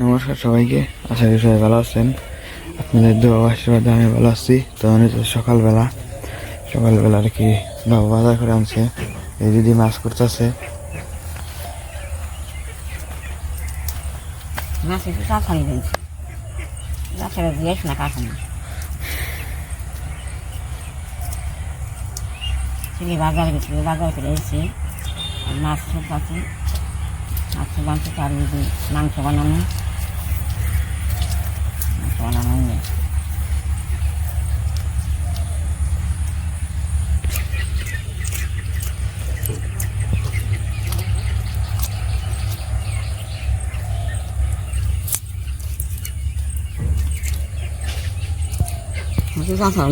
নমস্কার সবাইকে। আশা করি সবাই ভালো আছেন। আপনাদের দোয়া আশীর্বাদে আমি ভালো আছি। তো সকালবেলা সকালবেলা আর কি বাবা বাজার করে আনছে। এই দিদি মাছ করতেছে। বাজারে গেছিল, বাজার করে এসে আর মাছ আছে। মাছ বানতে তার যদি মাংস বানানো মাংস বানানো sasar.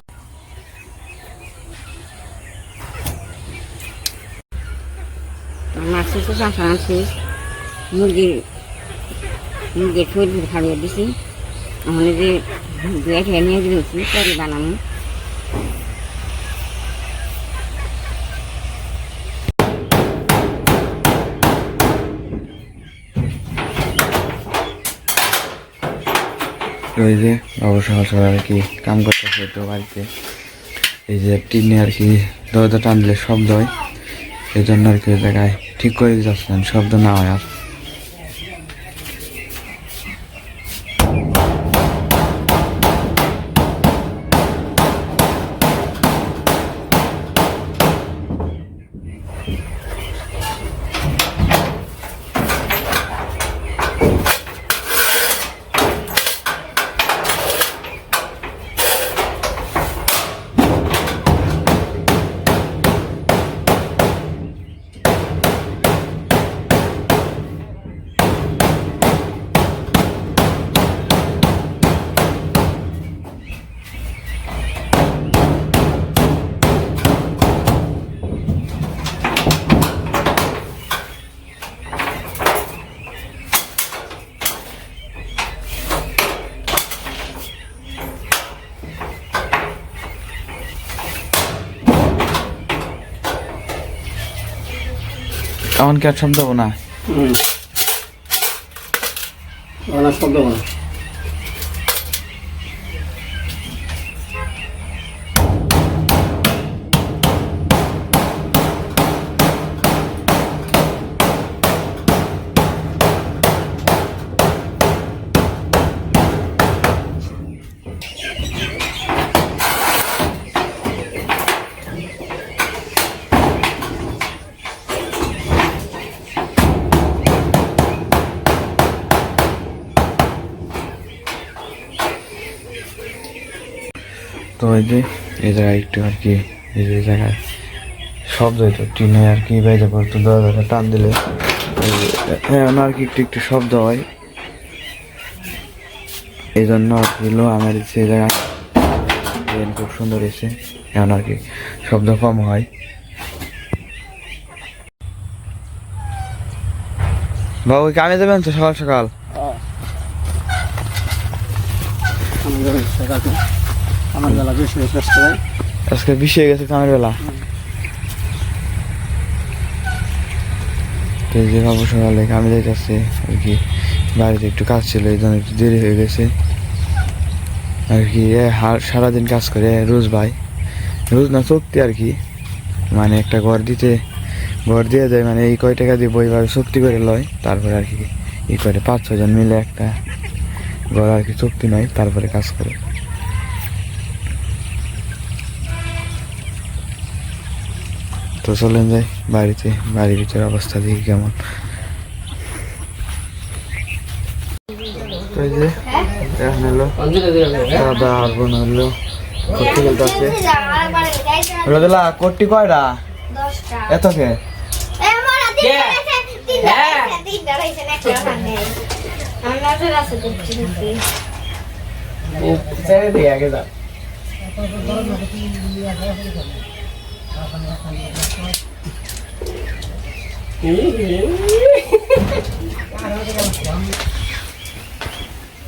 মাছ চাষা আনছি মুরগির মুরগির শরীর খাইয়ে দিছি এখন যে দুয়ে খেয়ে নিয়ে দিয়েছি পরে বানানো এই যে বাবু সকাল আর কি কাম করতেছে তো বাড়িতে। এই যে টিনে আর কি দরজা টান দিলে শব্দ হয়। এই জন্য আর কি ওই জায়গায় ঠিক করে দিতে শব্দ না হয় আর। এমন কি আর শব্দ না। শব্দ বলা তো এই যে, এই জায়গায় একটু আর কি, এই যে জায়গায় শব্দ হইতো টিনে আর কি বেজে পড়তো দরজাটা টান দিলে। এই যে এখন আর কি একটু একটু শব্দ হয়। এই জন্য আর কি আমার সেই জায়গায়। ডিজাইন খুব সুন্দর এসে, এখন আর কি শব্দ কম হয়। বাবু কামে যাবেন তো সকাল সকাল? আমাদের সকালে। আজকে বেশি হয়ে গেছে কামের বেলা। বাবু সকালে কামে যাইতেছে, আর কি বাড়িতে একটু কাজ ছিল, এই জন্য একটু দেরি হয়ে গেছে। আর কি সারাদিন কাজ করে রোজ ভাই। রোজ না চুক্তি আর কি মানে একটা ঘর দিতে, ঘর দিয়ে দেয় মানে এই কয় টাকা দিয়ে বইভাবে চুক্তি করে লয়, তারপরে আর কি ই করে পাঁচ ছজন মিলে একটা ঘর আর কি চুক্তি নয়, তারপরে কাজ করে। তো চলেন যাই বাড়িতে বাড়ির ভিতরে অবস্থা দেখি কেমন। এখন হলো দাদা আর বোন হলো করতে গেলতে আছে হলো দিলা কোটি কয়টা? এত কে? আগে যা।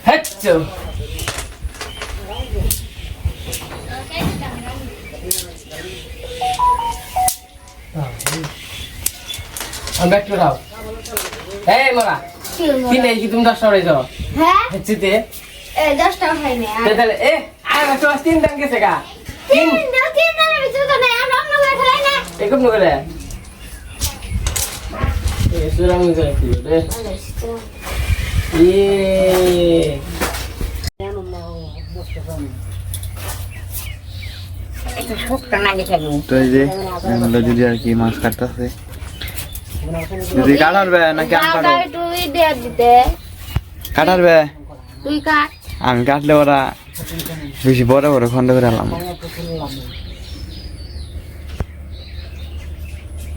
হ্যাঁ I'm back to the house. Hey, Mara. ছিল না। তিনটে কি তুমি দশটা উড়াইছ হ্যাঁ এ, আর তাহলে এ আর তোমার তিন দাম গেছে গা তিন তিনটা তিনটার ভিতরে তো নেই আমরা অন্য করে সুরাম করে কি রে? ইয়ে একটু শুকনো না তো এই যে এগুলো দিদি আর কি মাছ কাটতেছে। দিদি কাটারবে নাকি আমি কাটো? দাদা তুই দিয়ে দিতে কাটারবে তুই কাট। আমি কাটলে ওরা বেশি বড় বড় খন্ড করে আলাম।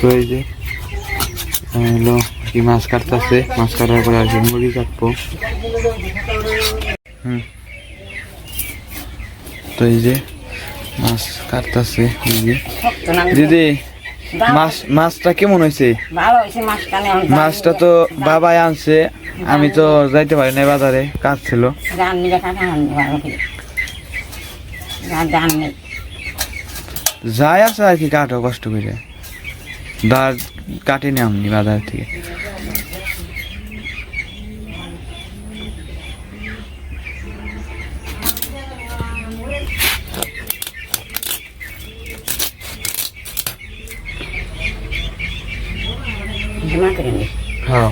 তো এই যে হলো কি মাছ কাটতেছে, মাছ কাটার পরে আর কি মুরগি কাটবো। হুম। তো এই যে, মাছ কাটতেছে দিদি শক্ত না দিদি মাছ মাছটা কেমন হয়েছে? মাছটা তো বাবাই আনছে। আমি তো যাইতে পারি না বাজারে কাজ ছিল যাই আছে আর কি কাটো কষ্ট করে। দা কাটিনি আমনি বাজার থেকে জমা করে নি হ্যাঁ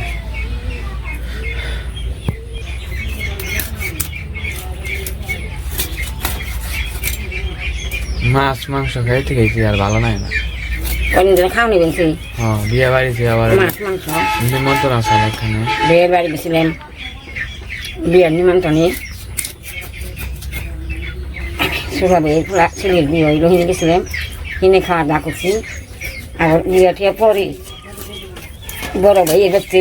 মাছ মাংস খাইতে খাইতে আর ভালো নাই না। কদিন ধরে খাওয়া নেবেন সেই হ্যাঁ বিয়ে বাড়িতে আবার মাছ মাংস। নিমন্ত্রণ আছে এখানে বিয়ের বাড়ি গেছিলেন। বিয়ের নিমন্ত্রণে ফুলা ছেলের বিয়ে হইল হিনে গেছিলাম হিনে খাওয়া দাওয়া করছি। আর বিয়ে টিয়ে পরে বড় ভাই এবারতে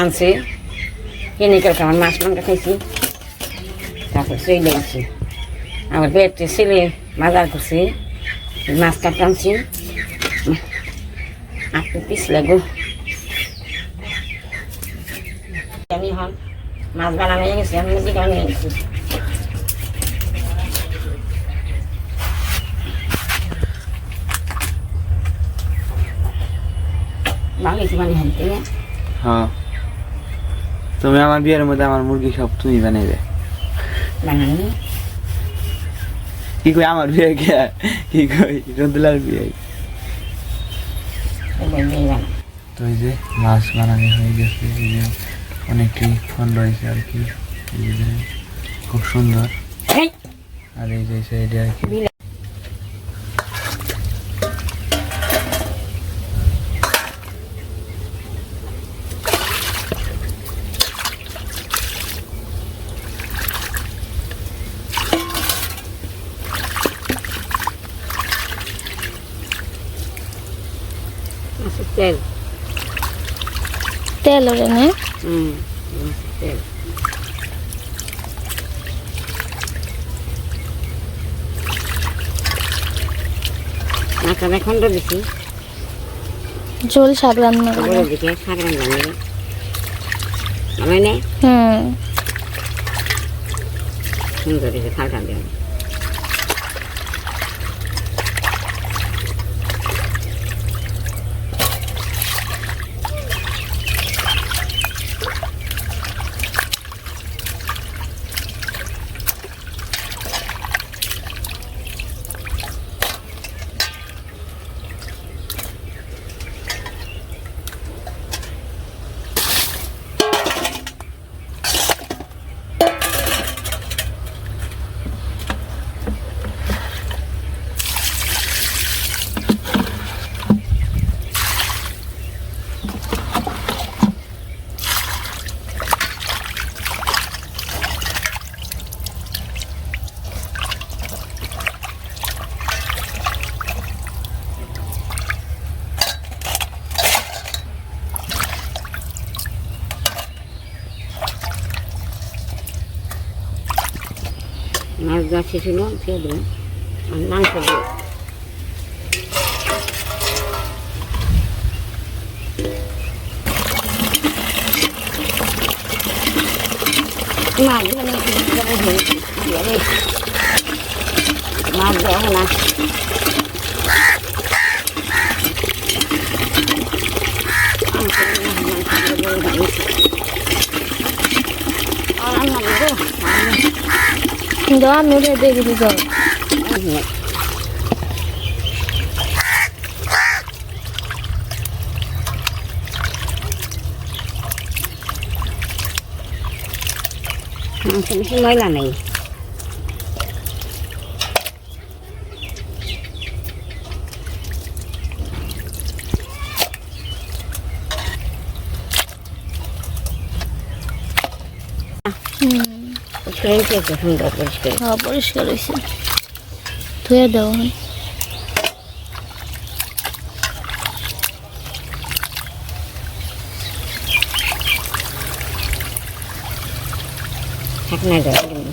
আনছে। হিনে করে আমার মাছ মাংস খাইছি। তারপর সেই লেগেছি আমার বেড়তে ছেলে বাজার করছে মাছ কাটতে আনছি। আপনি পিস লাগো আমি হন মাছ বানানো হয়ে গেছে আমি বানিয়ে গেছি তুমি? হ্যাঁ। তুমি আমার বিয়ের মধ্যে আমার মুরগি সব তুমি বানাইবে। বানানি কি কই আমার বিয়ে কে? কি কই? রন্দুলার বিয়ে। তো এই যে মাছ বানানো হয়ে গেছে এই যে অনেকটি ফোন রয়েছে আর কি। খুব সুন্দর। আর এই যে সাইডে আর কি। তেল। তেল ওরে নে। হুম তেল। মাথাটা খন্ড দিছি। ঝোল শাক রান্না করব তারপরে দিকে সাগরান হুম। সুন্দর দেবেন যা ছিল দিয়ে দেবো। আর মাংস দেবো মাছ মাছ দেওয়া না। দাও আমি উঠে দেখি দিতে বেশি ময়লা নেই হুম ফ্রেন্ডকে তো সুন্দর পরিষ্কার হ্যাঁ পরিষ্কার হয়েছে। ধুয়ে ঢাকনা দেওয়া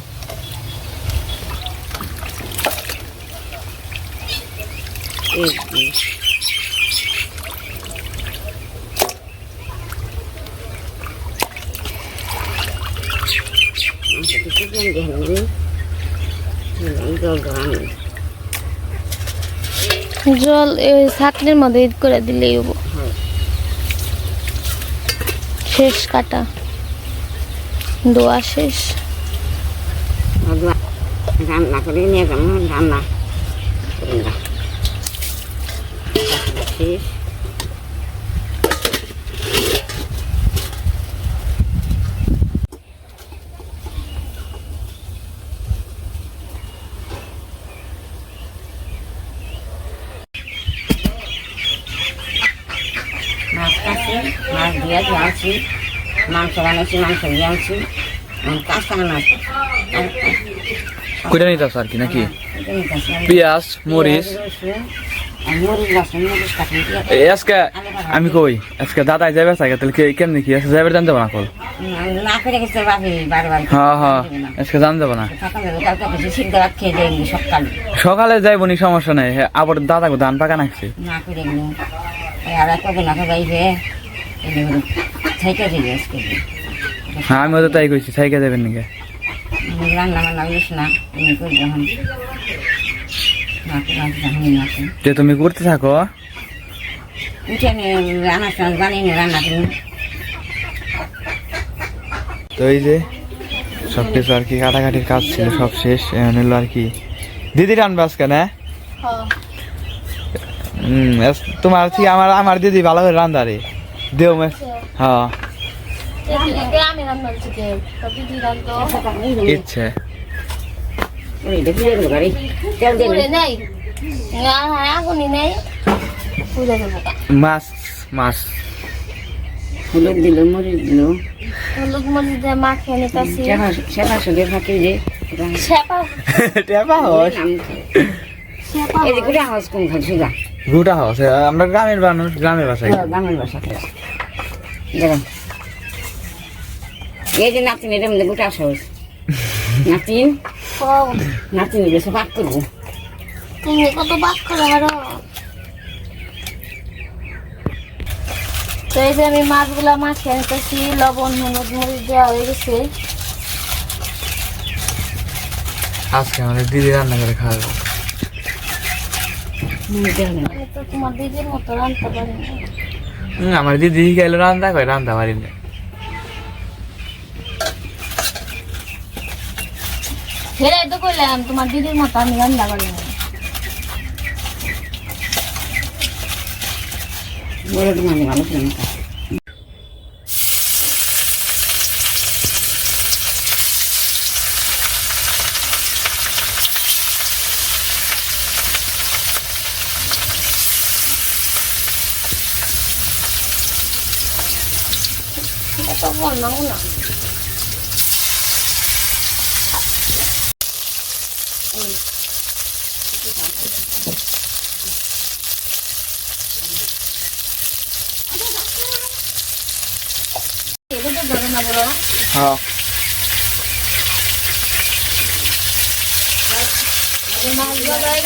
এই দেখেন আমি। জল ছাকনির মধ্যে ঈদ করে দিলেই। শেষ কাটা দোয়া শেষ রান্না করে নিয়ে যাব, রান্না শেষ মাছ কাছে মাছ দিয়ে আনছি মাংস মাংস আনছি কাঁচা মাছ কইটা নিতেছ আর কি নাকি? পেঁয়াজ পেঁয়াজ মরিচ। আজকে আমি কই আজকে দাদাই যাবে সাইকেল তাহলে কে- কেমনি কি আজকে যাবে জানতে না কল হ্যাঁ হ্যাঁ আজকে জানতে না। সকালে যাইব নি সমস্যা নাই। হ্যাঁ, আবার দাদাকে ধান পাকা নাকছে না হ্যাঁ আমি তো তাই কইছি সাইকে যাবেন নাকি? রান্না বান্না করিস না তুমি যে তুমি করতে থাকো? তো এই যে সব কিছু আর কি কাটাকাটির কাজ ছিল সব শেষ হলো আর কি। দিদি রানবে আজকে না? তোমার আমার আমার দিদি ভালো করে রান্না রে। দেও মে হ্যাঁ। ইচ্ছে। মাছ মাছ। হলুদ দিল মরিচ দিল। হলুদ মরিচ দিয়ে মাখিয়ে নিতেছি। সেবা সেবা থাকে যে সেপা টেপা হস এই গুড়া হাউস। কোন খান সুগা হস আমরা গ্রামের মানুষ গ্রামের বাসায়। গ্রামের বাসা দেখেন এই যে নাতিন এর মধ্যে গুটা হাউস নাতিন? নাতিন গেছে পাক করব। তুমি কত বাক করে আরও। তো এই যে আমি মাছগুলা মাখিয়ে নিতেছি লবণ হলুদ মরিচ দেওয়া হয়ে গেছে। আজকে আমাদের দিদি রান্না করে খাওয়াবো। তোমার দিদির মতো রান্নতে পারি আমার দিদি গেলে রান্না করে রান্না পারি না। ফেরাই তো করলাম তোমার দিদির মতো আমি রান্না না বলে তোমার ভালো না এটা বল না না এটা তো ধরে না বলো না হ্যাঁ এই মাছ ভালো হয়ে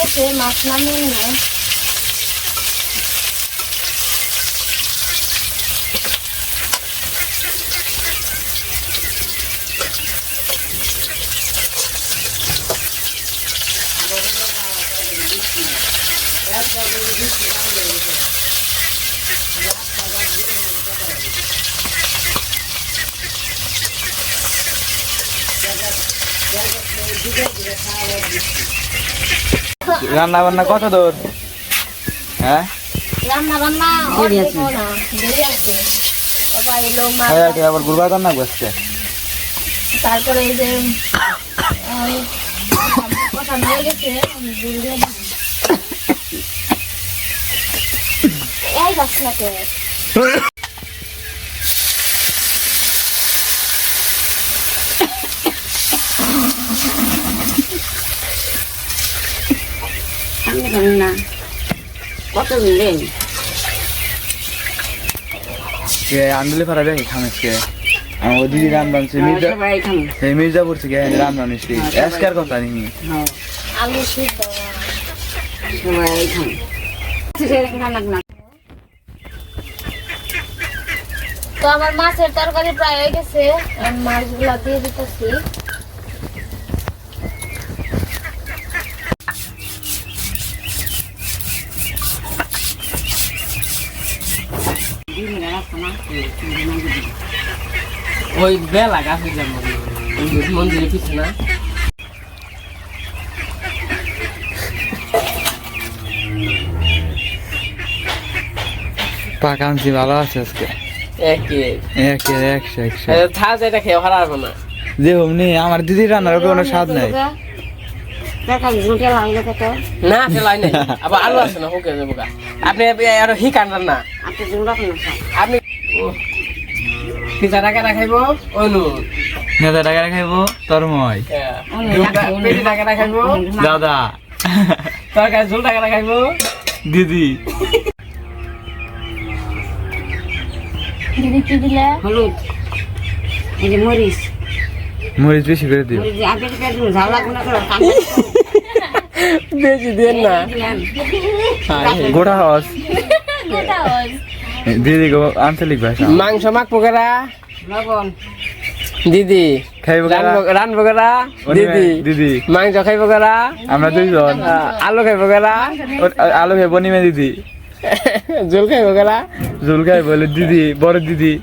গেছে মাছ নামিয়ে নিলাম রান্না বান্না কত দূর? হ্যাঁ? রান্না বান্না দেরি আছে। না দেরি আছে। সবাই এলো মাছ আবার গুরবা রান্না করছে তারপরে এই যে কথা হয়ে গেছে। এই না। কে আমি জানি না কত দিলেন কে আন্দুলে ফারা দেখে খামেছে আমার দিদি রান বানছে মির্জা সবাই খাম। এই মির্জাপুর থেকে রান বানিয়েছি এসকার কথা নিনি হ্যাঁ। আলু সিদ্ধ। সবাই খাম। তো আমার মাছের তরকারি প্রায় হয়ে গেছে মাছগুলা দিয়ে দিতেছি। ওই বেলা গাছ মন্দিরের পিছনে। না ভালো আছে আজকে। আমার দিদির রান্নার কোনো স্বাদ নাই। না ফেলাই নাই। আবার আলু আছে না হোকে যাব গা। আপনি আর হি কান্ডার না। আপনি রকম খাই আপনি পিঠা টাকা রাখাইব অনু। নেতা টাকা খাইবো তরময়। পেটি টাকা রাখাইব দাদা। তরকারি ঝোল টাকা রাখাইব দিদি। দিদি কি দিলে? হলুদ। এই যে মরিচ। মরিচ বেশি করে দিও। মরিচ আপনি ঝাল লাগবে না তো বেশি দেন না। গোটা হস। দিদি গো আঞ্চলিক ভাষা। মাংস মাখ পোকেরা দিদি খাইব রান পোকেরা দিদি দিদি। মাংস খাইব কেরা আমরা দুইজন। আলু খাইব কেরা আলু খাইব নিমে দিদি। ঝোল খাইব কেরা জুল খাই দিদি বড় দিদি।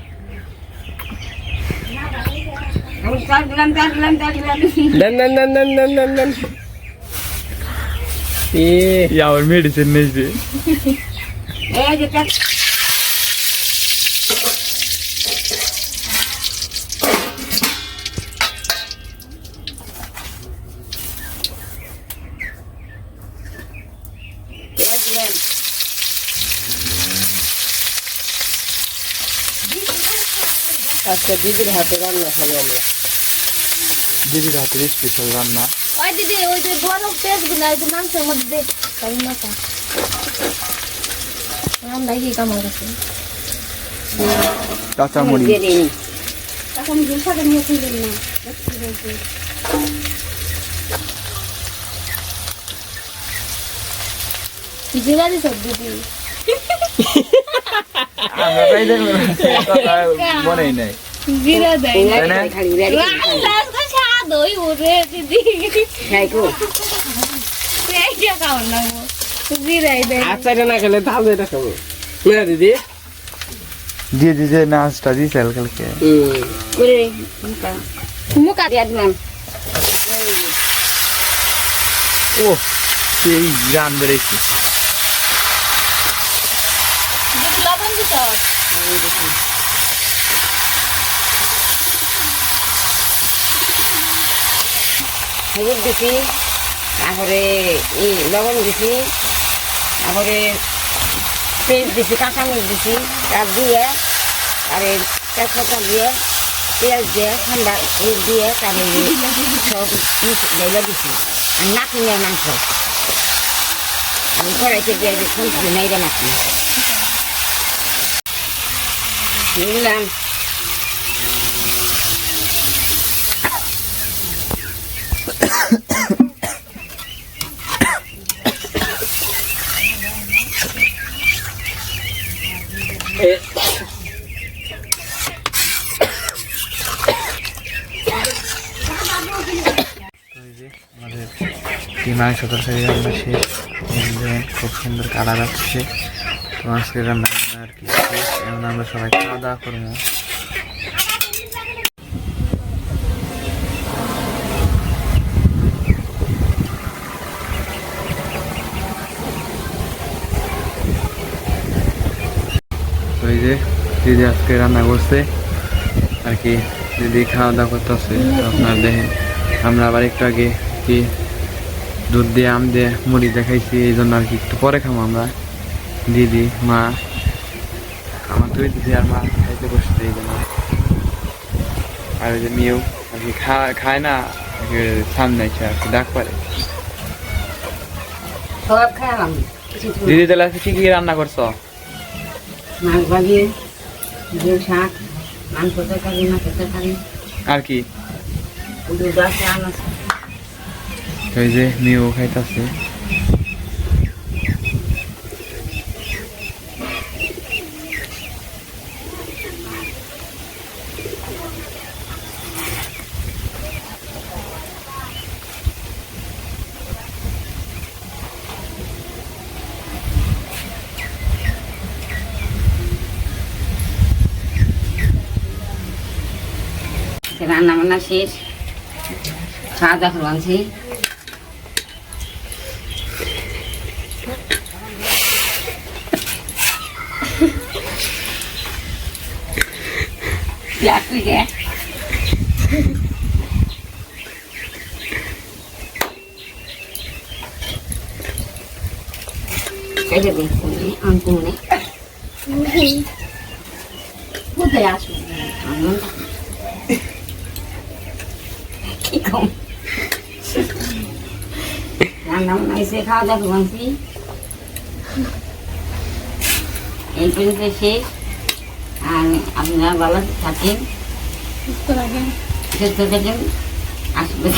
দেন দেন দেন দেন দেন দেন দেন। এ ই আমার মেডিসিন নেইছে এই যে পেট পেঁয়াজ দিলাম আজকে দিদির হাতে রান্না খাব আমরা দিদির হাতে স্পেশাল রান্না ওই দিদি ওই যে বড় পেঁয়াজগুলা ওই যে মাংসের মধ্যে দে তাই মাথা রান্না কি কামাল গেছে কাঁচামরিচ। দিয়ে দিই তখন জুসাকে নিয়ে খুঁজে না জিরা দিছ দিদি আমরা তাই দেখলাম। কথা নাই। জিরা দেয়। না? খালি ওই ওরে দিদি খাওয়ার না জিরাই দেয়। আচারে না খেলে তাহলে এটা খাব। না দিদি? দিয়ে দিছে নাচটা দিছে কালকে। মুখা। দিয়ে দিলাম। ও সেই রান বেড়েছি। লবণ হলুদ দিছি, তারপরে এই লবণ দিছি, তারপরে পেঁয়াজ দিছি, কাঁচামরিচ দিছি তার দিয়ে, আর তেজপাতা দিয়ে, পেঁয়াজ দিয়ে ঠান্ডা দিয়ে, তারপরে সব ডাইলা দিছি, আর নাকি নেয় মাংস। আমি কড়াইতে দিয়ে খুঁজছি নাইরে নাকি নিলাম মাংস তরকারি রান্না এই খুব সুন্দর কালার আসছে তো আজকে রান্না আর কি। এখন আমরা সবাই খাওয়া দাওয়া করব। এই যে দিদি আজকে রান্না করছে। আর কি দিদি খাওয়া দাওয়া করতেছে। আপনার দেখেন, আমরা আবার একটু আগে কি দুধ দিয়ে আম দিয়ে মুড়ি দেখাইছি এই জন্য আর কি একটু পরে খাব আমরা। দিদি মা আমার দুই দিদি আর মা খাইতে বসছে এই জন্য। আর ওই যে মেয়েও আর কি খায় না আর কি সামনে আছে আর কি ডাক পারে। দিদি তাহলে আজকে কি কি রান্না করছ? মাছ ভাজি ডিম শাক মাংস তরকারি মাছ তরকারি। আর কি? দুধ আছে আম আছে। এই যে মেয়েও খাইতেছে। রান্না বান্না শেষ খাওয়া দাওয়া আনছি। Nóng này sẽ খাওয়া দাওয়া করে আনছি এই পর্যন্ত শেষ আপনারা ভালো থাকেন সুস্থ রাখেন সুস্থ থাকেন আসবে।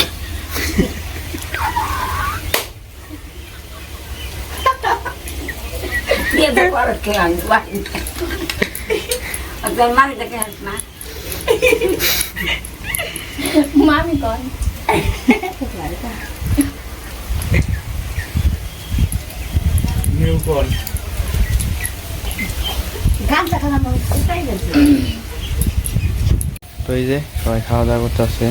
দিয়ে তো পরে খেয়ে তো এই যে সবাই খাওয়া দাওয়া করতেছে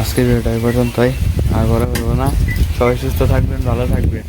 আজকের ভিডিওটা এই পর্যন্তই। আর বড় হলো না। সবাই সুস্থ থাকবেন, ভালো থাকবেন।